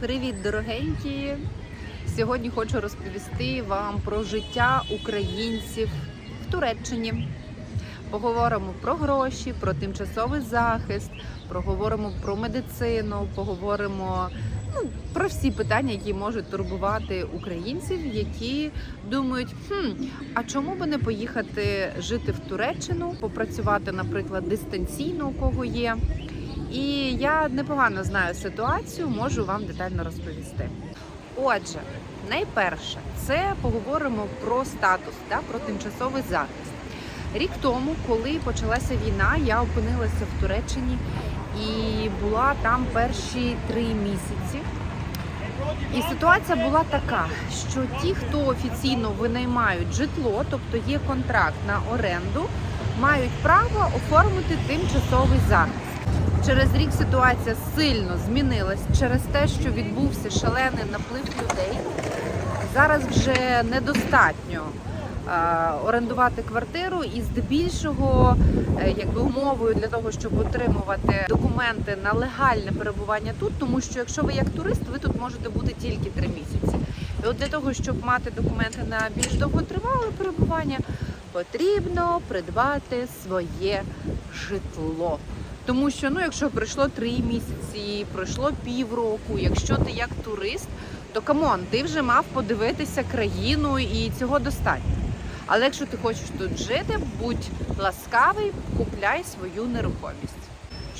Привіт, дорогенькі! Сьогодні хочу розповісти вам про життя українців в Туреччині. Поговоримо про гроші, про тимчасовий захист, поговоримо про медицину, поговоримо ну, про всі питання, які можуть турбувати українців, які думають, хм, а чому би не поїхати жити в Туреччину, попрацювати, наприклад, дистанційно, у кого є. І я непогано знаю ситуацію, можу вам детально розповісти. Отже, найперше, це поговоримо про статус, да, про тимчасовий захист. Рік тому, коли почалася війна, я опинилася в Туреччині і була там перші три місяці. І ситуація була така, що ті, хто офіційно винаймають житло, тобто є контракт на оренду, мають право оформити тимчасовий захист. Через рік ситуація сильно змінилась через те, що відбувся шалений наплив людей. Зараз вже недостатньо е, орендувати квартиру, і здебільшого, е, якби умовою для того, щоб отримувати документи на легальне перебування тут, тому що якщо ви як турист, ви тут можете бути тільки три місяці. І от для того, щоб мати документи на більш довготривале перебування, потрібно придбати своє житло. Тому що ну, якщо пройшло три місяці, пройшло півроку, якщо ти як турист, то камон, ти вже мав подивитися країну і цього достатньо. Але якщо ти хочеш тут жити, будь ласкавий, купляй свою нерухомість.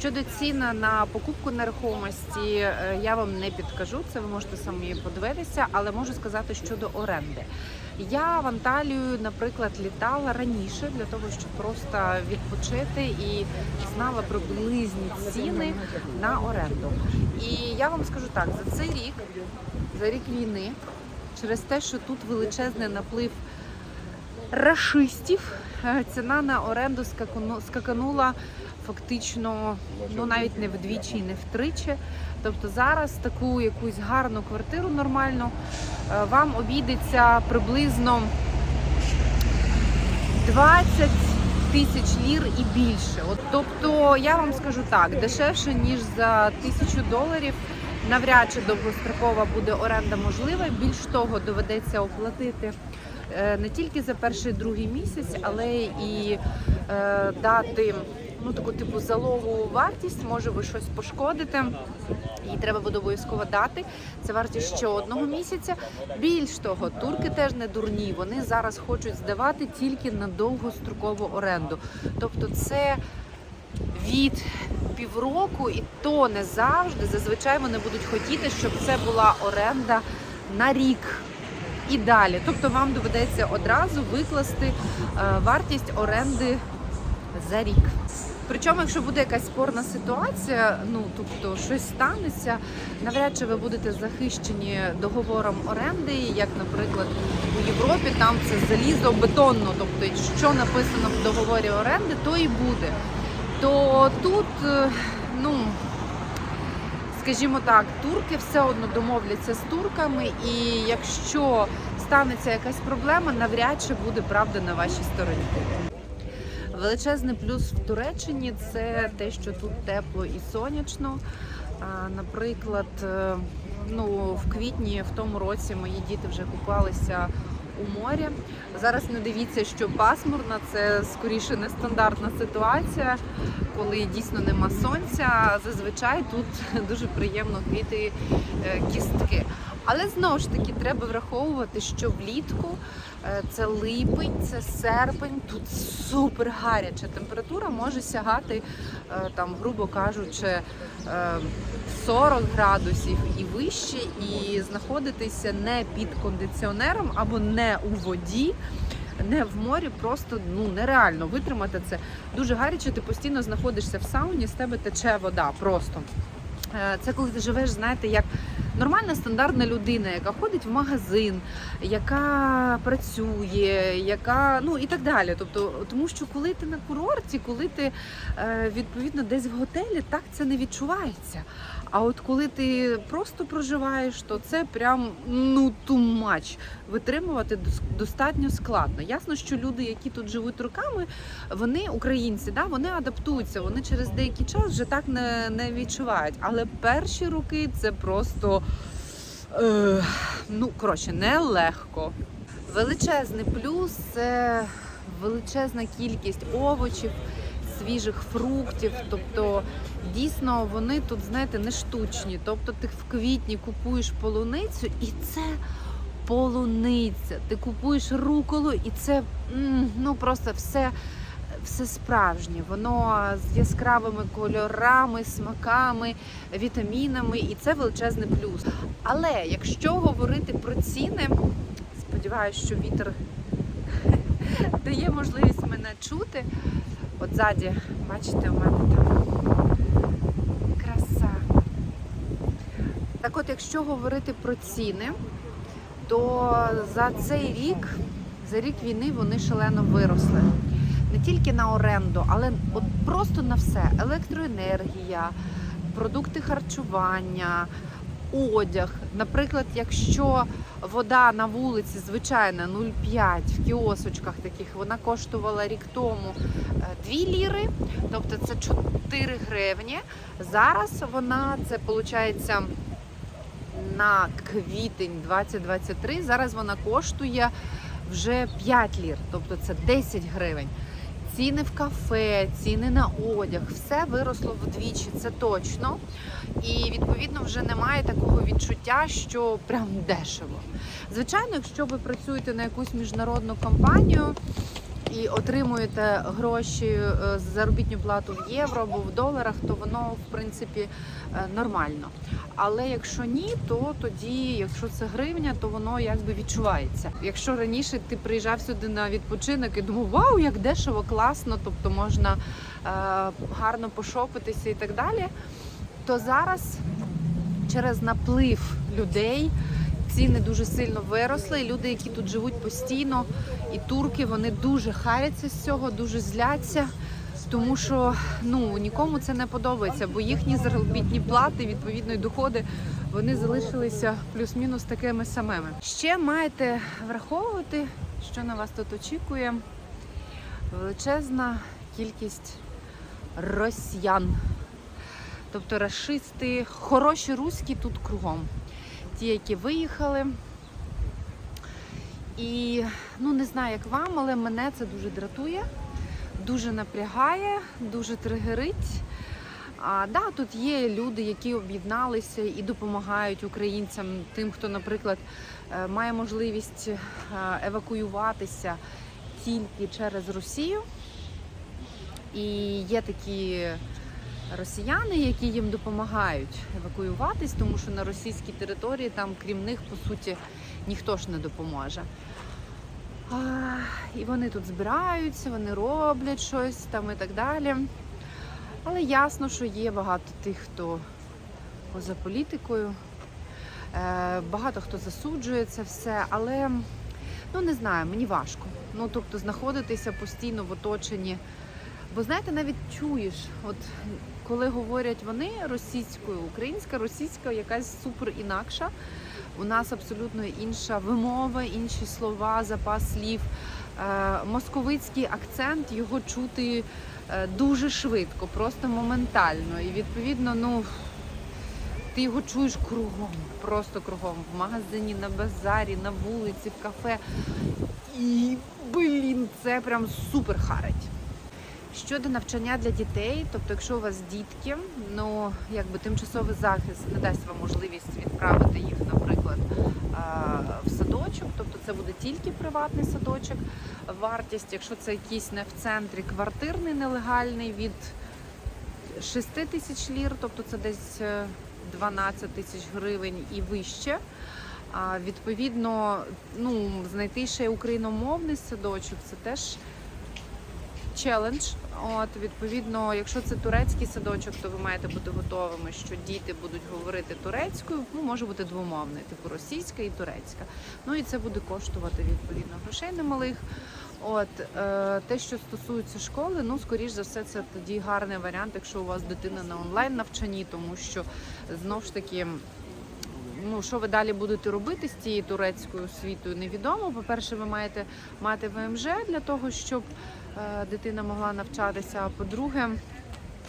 Щодо ціна на покупку нерухомості, е, я вам не підкажу, це ви можете самі подивитися, але можу сказати щодо оренди. Я в Анталію, наприклад, літала раніше для того, щоб просто відпочити і знала приблизні ціни на оренду. І я вам скажу так: за цей рік, за рік війни, через те, що тут величезний наплив рашистів, е, ціна на оренду скакану- скаканула фактично ну навіть не вдвічі, і не втричі. Тобто зараз таку якусь гарну квартиру нормальну е, вам обійдеться приблизно 20 тисяч лір і більше. От, тобто я вам скажу так, дешевше ніж за тисячу доларів. Навряд чи довгострокова буде оренда можлива. Більш того, доведеться оплатити е, не тільки за перший другий місяць, але і е, дати ну таку типу залогу вартість. Може ви щось пошкодите. Її треба буде обов'язково дати. Це вартість ще одного місяця. Більш того, турки теж не дурні. Вони зараз хочуть здавати тільки на довгострокову оренду. Тобто, це від півроку, і то не завжди. Зазвичай вони будуть хотіти, щоб це була оренда на рік. І далі, тобто вам доведеться одразу викласти е, вартість оренди за рік. Причому, якщо буде якась спорна ситуація, ну тобто щось станеться, навряд чи ви будете захищені договором оренди, як, наприклад, у Європі там це залізо бетонно, тобто що написано в договорі оренди, то і буде. То тут, е, ну скажімо так, турки все одно домовляться з турками, і якщо станеться якась проблема, навряд чи буде правда на вашій стороні. Величезний плюс в Туреччині це те, що тут тепло і сонячно. Наприклад, е, ну в квітні в тому році мої діти вже купалися у морі. Зараз не дивіться, що пасмурно, це скоріше нестандартна ситуація, коли дійсно нема сонця. Зазвичай тут дуже приємно квіти е, кістки. Але знову ж таки треба враховувати, що влітку це липень, це серпень, тут супер гаряча температура може сягати, е, там, грубо кажучи, е, 40 градусів і вище, і знаходитися не під кондиціонером або не у воді. Не в морі просто ну нереально витримати це. Дуже гаряче, ти постійно знаходишся в сауні, з тебе тече вода просто. Е, Це коли ти живеш, знаєте, як нормальна стандартна людина, яка ходить в магазин, яка працює, яка ну і так далі. Тобто, тому що коли ти на курорті, коли ти е, відповідно десь в готелі, так це не відчувається. А от коли ти просто проживаєш, то це прям ну much. Витримувати дос- достатньо складно. Ясно, що люди, які тут живуть роками, вони українці, да, вони адаптуються. Вони через деякий час вже так не, не відчувають. Але перші роки це просто е, ну коротше нелегко. Величезний плюс це величезна кількість овочів, свіжих фруктів. Тобто, дійсно, вони тут, знаєте, не штучні. Тобто, ти в квітні купуєш полуницю, і це полуниця. Ти купуєш руколу, і це ну просто все. Все справжнє, воно з яскравими кольорами, смаками, вітамінами, і це величезний плюс. Але якщо говорити про ціни, сподіваюся, що вітер дає можливість мене чути. От ззаді, бачите, у мене там краса. Так от, якщо говорити про ціни, то за цей рік, за рік війни вони шалено виросли. Не тільки на оренду, але от просто на все: електроенергія, продукти харчування, одяг. Наприклад, якщо вода на вулиці звичайна 0,5 в кіосочках таких, вона коштувала рік тому е, 2 ліри, тобто це 4 гривні. Зараз вона це виходить на квітень 2023. Зараз вона коштує вже 5 лір, тобто це 10 гривень. Ціни в кафе, ціни на одяг, все виросло вдвічі, це точно. І відповідно вже немає такого відчуття, що прям дешево. Звичайно, якщо ви працюєте на якусь міжнародну компанію і отримуєте гроші е, заробітну плату в євро або в доларах, то воно в принципі е, нормально. Але якщо ні, то тоді, якщо це гривня, то воно якби відчувається. Якщо раніше ти приїжджав сюди на відпочинок і думав, вау, як дешево, класно, тобто можна е, гарно пошопитися і так далі, то зараз через наплив людей ціни дуже сильно виросли. І люди, які тут живуть постійно, і турки, вони дуже харяться з цього, дуже зляться. Тому що ну нікому це не подобається, бо їхні заробітні плати, відповідно, і доходи, вони залишилися плюс-мінус такими самими. Ще маєте враховувати, що на вас тут очікує величезна кількість росіян. Тобто расисти, хороші руські тут кругом. Ті, які виїхали. І ну не знаю, як вам, але мене це дуже дратує, дуже напрягає, дуже тригерить. А, да, тут є люди, які об'єдналися і допомагають українцям, тим, хто, наприклад, е, має можливість е, евакуюватися тільки через Росію. І є такі росіяни, які їм допомагають евакуюватись, тому що на російській території там, крім них, по суті, ніхто ж не допоможе. А, і вони тут збираються, вони роблять щось там і так далі. Але ясно, що є багато тих, хто поза політикою, е, багато хто засуджує це все, але ну не знаю, мені важко. Ну тобто знаходитися постійно в оточенні. Бо знаєте, навіть чуєш, от коли говорять вони російською, українська, російська якась супер інакша. У нас абсолютно інша вимова, інші слова, запас слів. Е, московицький акцент його чути е, дуже швидко, просто моментально. І відповідно, ну ти його чуєш кругом, просто кругом, в магазині, на базарі, на вулиці, в кафе. І блін, це прям супер харить. Щодо навчання для дітей, тобто, якщо у вас дітки, ну якби тимчасовий захист не дасть вам можливість відправити їх, наприклад, в садочок, тобто це буде тільки приватний садочок. Вартість, якщо це якийсь не в центрі квартирний нелегальний, від 6 тисяч лір, тобто це десь е, 12 тисяч гривень і вище. А відповідно, ну знайти ще україномовний садочок, це теж челендж. От відповідно, якщо це турецький садочок, то ви маєте бути готовими, що діти будуть говорити турецькою. Ну може бути двомовний, типу російська і турецька. Ну і це буде коштувати відповідно грошей немалих. От е, те, що стосується школи, ну скоріш за все, це тоді гарний варіант, якщо у вас дитина на онлайн навчанні, тому що знов ж таки. Ну, що ви далі будете робити з цією турецькою освітою, невідомо. По-перше, ви маєте мати ВМЖ для того, щоб дитина могла навчатися. А по-друге,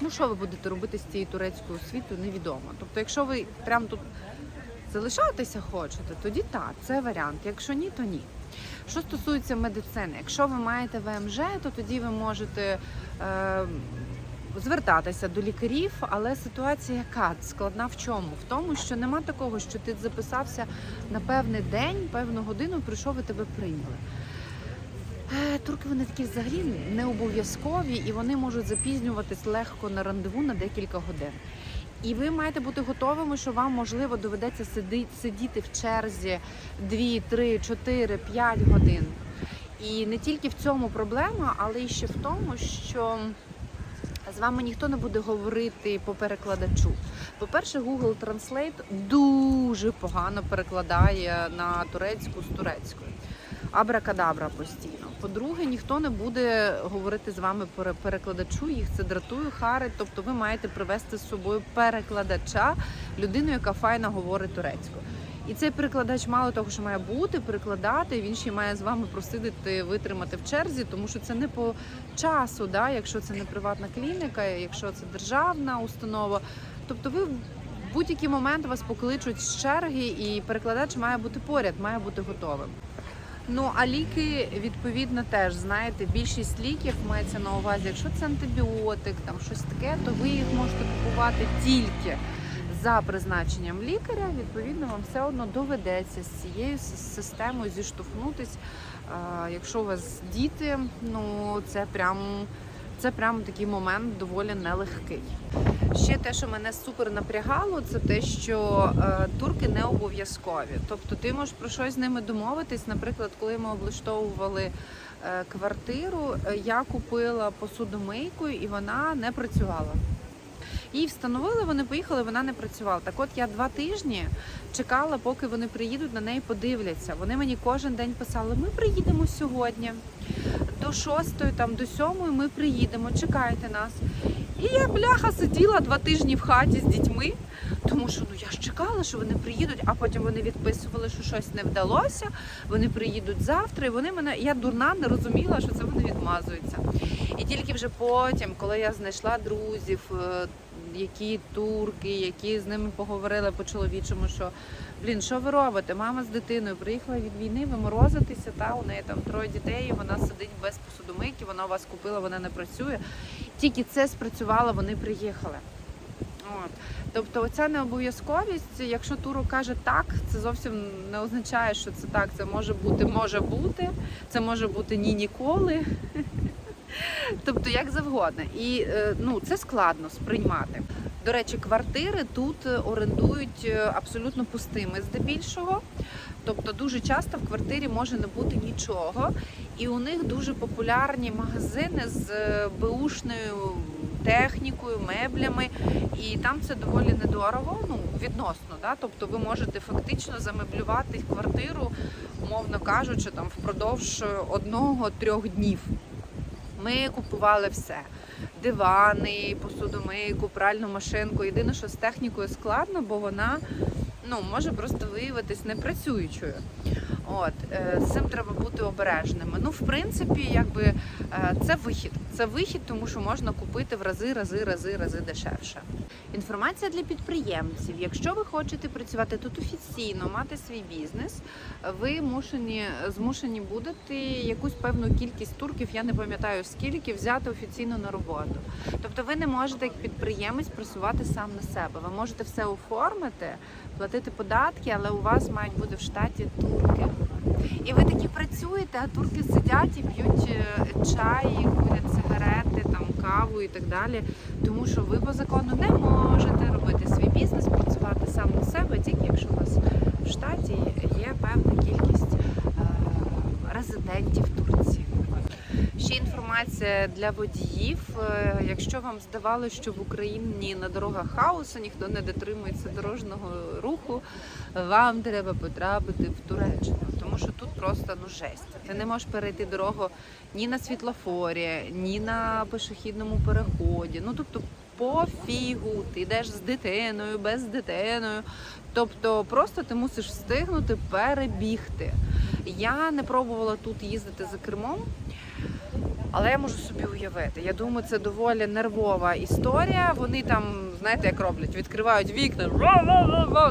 ну що ви будете робити з цією турецькою освітою, невідомо. Тобто, якщо ви прямо тут залишатися хочете, тоді так, це варіант. Якщо ні, то ні. Що стосується медицини, якщо ви маєте ВМЖ, то тоді ви можете е, звертатися до лікарів, але ситуація яка складна в чому? В тому, що нема такого, що ти записався на певний день, певну годину, прийшов і тебе прийняли. Турки вони такі взагалі не обов'язкові і вони можуть запізнюватись легко на рандеву на декілька годин. І ви маєте бути готовими, що вам можливо доведеться сидіти в черзі 2, 3, 4, 5 годин. І не тільки в цьому проблема, але й ще в тому, що з вами ніхто не буде говорити по перекладачу. По-перше, Google Translate дуже погано перекладає на турецьку з турецької. Абракадабра постійно. По-друге, ніхто не буде говорити з вами по перекладачу, їх це дратує, харить. Тобто ви маєте привезти з собою перекладача, людину, яка файно говорить турецькою. І цей перекладач мало того, що має бути, перекладати, він ще має з вами просидити, витримати в черзі, тому що це не по часу, да, якщо це не приватна клініка, якщо це державна установа. Тобто ви в будь-який момент вас покличуть з черги, і перекладач має бути поряд, має бути готовим. Ну а ліки відповідно теж знаєте, більшість ліків мається на увазі, якщо це антибіотик, там щось таке, то ви їх можете купувати тільки за призначенням лікаря. Відповідно, вам все одно доведеться з цією системою зіштовхнутись. Якщо у вас діти, ну це прям це прям такий момент доволі нелегкий. Ще те, що мене супер напрягало, це те, що е, турки не обов'язкові. Тобто ти можеш про щось з ними домовитись. Наприклад, коли ми облаштовували е, квартиру, е, я купила посудомийку і вона не працювала. Її встановили, вони поїхали, вона не працювала. Так от я два тижні чекала, поки вони приїдуть, на неї подивляться. Вони мені кожен день писали: ми приїдемо сьогодні до шостої, там до сьомої ми приїдемо, чекайте нас. І я бляха сиділа два тижні в хаті з дітьми, тому що ну я ж чекала, що вони приїдуть, а потім вони відписували, що щось не вдалося. Вони приїдуть завтра, і вони мене. Я дурна не розуміла, що це вони відмазуються. І тільки вже потім, коли я знайшла друзів, е, які турки, які з ними поговорили по чоловічому, що блін, що ви робите? Мама з дитиною приїхала від війни, ви морозитеся, та у неї там троє дітей, і вона сидить без посудомийки, вона вас купила, вона не працює. Тільки це спрацювало, вони приїхали. От. Тобто оця необов'язковість, якщо туру каже так, це зовсім не означає, що це так. Це може бути, може бути, це може бути ні ніколи. Тобто як завгодно. І е, ну, це складно сприймати. До речі, квартири тут е, орендують е, абсолютно пустими здебільшого. Тобто дуже часто в квартирі може не бути нічого. І у них дуже популярні магазини з е, беушною технікою, меблями. І там це доволі недорого, ну відносно. Да? Тобто ви можете фактично замеблювати квартиру, умовно кажучи, там впродовж одного-трьох днів. Ми купували все: дивани, посудомийку, пральну машинку. Єдине, що з технікою складно, бо вона ну, може просто виявитись непрацюючою. От е, з цим треба бути обережними. Ну, в принципі, якби е, це вихід. Це вихід, тому що можна купити в рази, рази, рази, рази дешевше. Інформація для підприємців. Якщо ви хочете працювати тут офіційно, мати свій бізнес, ви мушені, змушені будете якусь певну кількість турків, я не пам'ятаю скільки, взяти офіційно на роботу. Тобто ви не можете як підприємець працювати сам на себе. Ви можете все оформити, платити податки, але у вас мають бути в штаті турки. І ви такі працюєте, а турки сидять і п'ють е, чай, курять сигарети, там каву і так далі. Тому що ви по закону не можете робити свій бізнес, працювати сам на себе, тільки якщо у вас в штаті є певна кількість е, резидентів Турції. Ще інформація для водіїв. Е, Якщо вам здавалося, що в Україні на дорогах хаосу ніхто не дотримується дорожнього руху, вам треба потрапити в Туреччину. Що тут просто ну жесть. Ти не можеш перейти дорогу ні на світлофорі, ні на пішохідному переході. Ну тобто пофігу, ти йдеш з дитиною, без дитиною. Тобто просто ти мусиш встигнути перебігти. Я не пробувала тут їздити за кермом. Але я можу собі уявити. Я думаю, це доволі нервова історія. Вони там, знаєте, як роблять, відкривають вікна,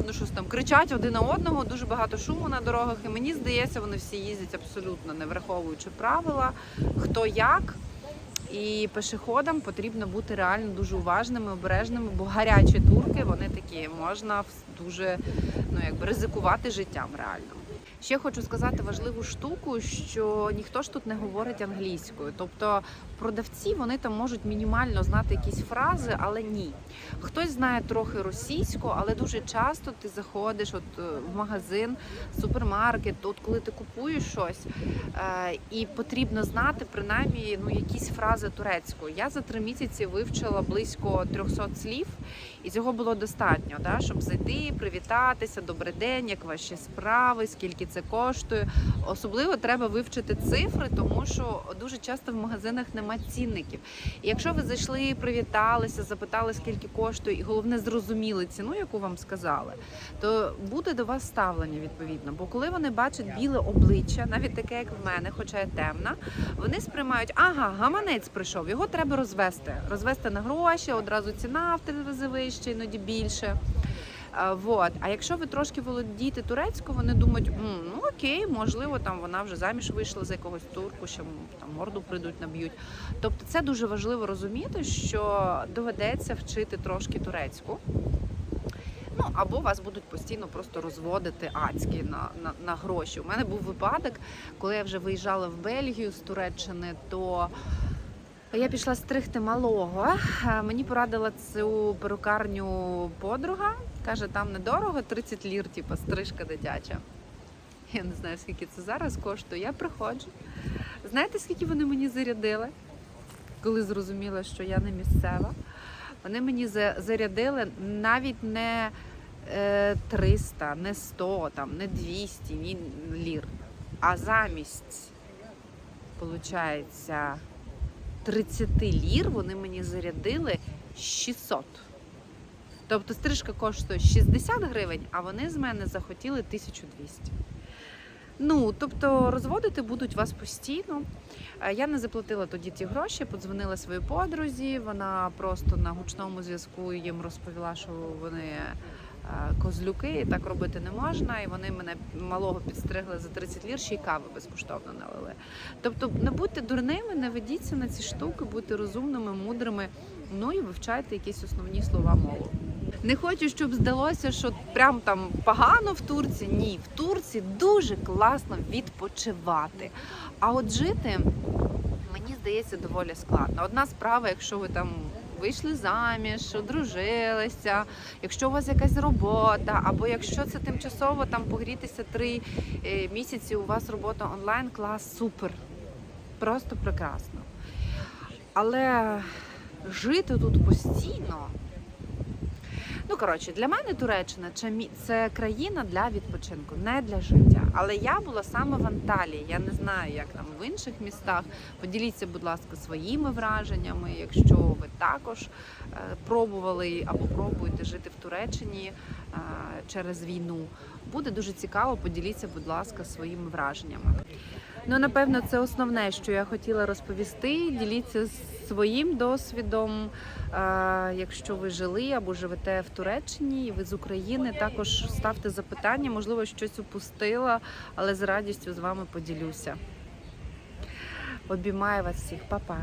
ну щось там кричать один на одного, дуже багато шуму на дорогах. І мені здається, вони всі їздять абсолютно не враховуючи правила, хто як. І пешеходам потрібно бути реально дуже уважними, обережними, бо гарячі турки вони такі, можна дуже ну якби ризикувати життям реально. Ще хочу сказати важливу штуку, що ніхто ж тут не говорить англійською. Тобто продавці вони там можуть мінімально знати якісь фрази, але ні. Хтось знає трохи російську, але дуже часто ти заходиш от е, в магазин, супермаркет, от коли ти купуєш щось, е, і потрібно знати принаймні ну, якісь фрази турецькою. Я за три місяці вивчила близько 300 слів, і цього було достатньо, да, щоб зайти, привітатися, добрий день, як ваші справи, скільки це коштує. Особливо треба вивчити цифри, тому що дуже часто в магазинах нема цінників. І якщо ви зайшли, привіталися, запитали, скільки коштує, і головне зрозуміли ціну, яку вам сказали, то буде до вас ставлення відповідно. Бо коли вони бачать біле обличчя, навіть таке, як в мене, хоча я темна, вони сприймають, ага, гаманець прийшов, його треба розвести. Розвести на гроші, одразу ціна в три рази вища, іноді більше. А, Вот. А якщо ви трошки володієте турецькою, вони думають, «М, ну окей, можливо, там вона вже заміж вийшла за якогось турку, м, там морду прийдуть, наб'ють. Тобто це дуже важливо розуміти, що доведеться вчити трошки турецьку. Ну або вас будуть постійно просто розводити адські на, на, на гроші. У мене був випадок, коли я вже виїжджала в Бельгію з Туреччини, то я пішла стригти малого. Е, Мені порадила цю перукарню подруга. Каже, там недорого, 30 лір, типу, стрижка дитяча. Я не знаю, скільки це зараз коштує. Я приходжу. Знаєте, скільки вони мені зарядили? Коли зрозуміла, що я не місцева. Вони мені зарядили навіть не е, 300, не 100, там, не 200 ні лір. А замість, виходить, 30 лір вони мені зарядили 600. Тобто стрижка коштує 60 гривень, а вони з мене захотіли 1200. Ну, тобто розводити будуть вас постійно. Е, Я не заплатила тоді ті гроші, подзвонила своїй подрузі. Вона просто на гучному зв'язку їм розповіла, що вони козлюки, і так робити не можна. І вони мене малого підстригли за 30 лір, ще й кави безкоштовно налили. Тобто не будьте дурними, не ведіться на ці штуки, будьте розумними, мудрими. Ну і вивчайте якісь основні слова мови. Не хочу, щоб здалося, що прям там погано в Турції. Ні, в Турції дуже класно відпочивати. А от жити мені здається доволі складно. Одна справа, якщо ви там вийшли заміж, одружилися, якщо у вас якась робота, або якщо це тимчасово там погрітися три е, місяці, у вас робота онлайн, клас супер. Просто прекрасно. Але жити тут постійно. Ну, коротше, для мене Туреччина це країна для відпочинку, не для життя. Але я була саме в Анталії. Я не знаю, як там в інших містах. Поділіться, будь ласка, своїми враженнями, якщо ви також е, пробували або пробуєте жити в Туреччині е, через війну. Буде дуже цікаво. Поділіться, будь ласка, своїми враженнями. Ну, напевно, це основне, що я хотіла розповісти. Діліться своїм досвідом. Е, Якщо ви жили або живете в Туреччині, і ви з України, також ставте запитання, можливо, щось упустила, але з радістю з вами поділюся. Обіймаю вас всіх, Па-па!